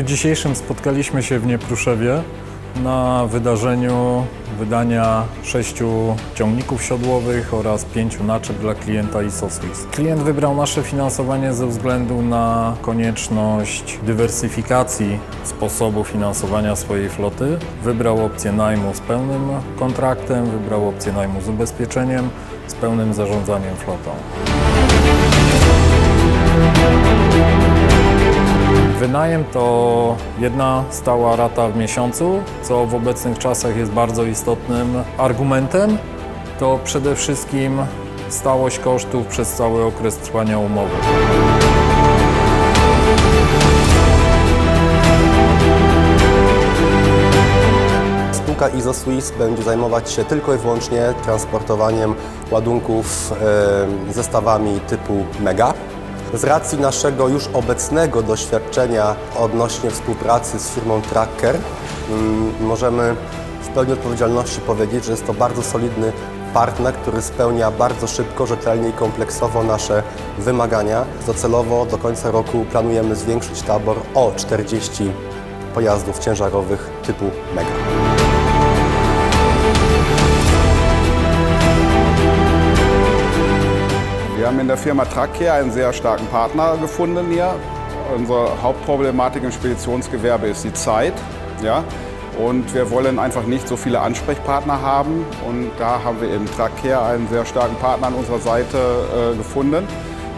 dniu dzisiejszym spotkaliśmy się w Niepruszewie na wydarzeniu wydania sześciu ciągników siodłowych oraz pięciu naczep dla klienta ISOSWIS. Klient wybrał nasze finansowanie ze względu na konieczność dywersyfikacji sposobu finansowania swojej floty. Wybrał opcję najmu z pełnym kontraktem, wybrał opcję najmu z ubezpieczeniem, z pełnym zarządzaniem flotą. Wynajem to jedna stała rata w miesiącu, co w obecnych czasach jest bardzo istotnym argumentem. To przede wszystkim stałość kosztów przez cały okres trwania umowy. Spółka ISOSWIS będzie zajmować się tylko i wyłącznie transportowaniem ładunków e, zestawami typu Mega. Z racji naszego już obecnego doświadczenia odnośnie współpracy z firmą Tracker, mm, możemy w pełni odpowiedzialności powiedzieć, że jest to bardzo solidny partner, który spełnia bardzo szybko, rzetelnie i kompleksowo nasze wymagania. Docelowo do końca roku planujemy zwiększyć tabor o 40 pojazdów ciężarowych typu Mega. Haben in der Firma Tracare einen sehr starken Partner gefunden hier. Unsere Hauptproblematik im Speditionsgewerbe ist die Zeit. Ja? Und wir wollen einfach nicht so viele Ansprechpartner haben. Und da haben wir eben Tracare einen sehr starken Partner an unserer Seite äh, gefunden,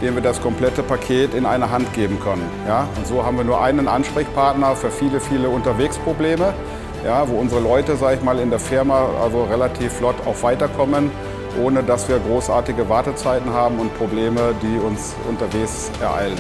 dem wir das komplette Paket in eine Hand geben können. Ja? Und so haben wir nur einen Ansprechpartner für viele, viele Unterwegsprobleme, ja? wo unsere Leute, sag ich mal, in der Firma also relativ flott auch weiterkommen ohne dass wir großartige Wartezeiten haben und Probleme, die uns unterwegs ereilen.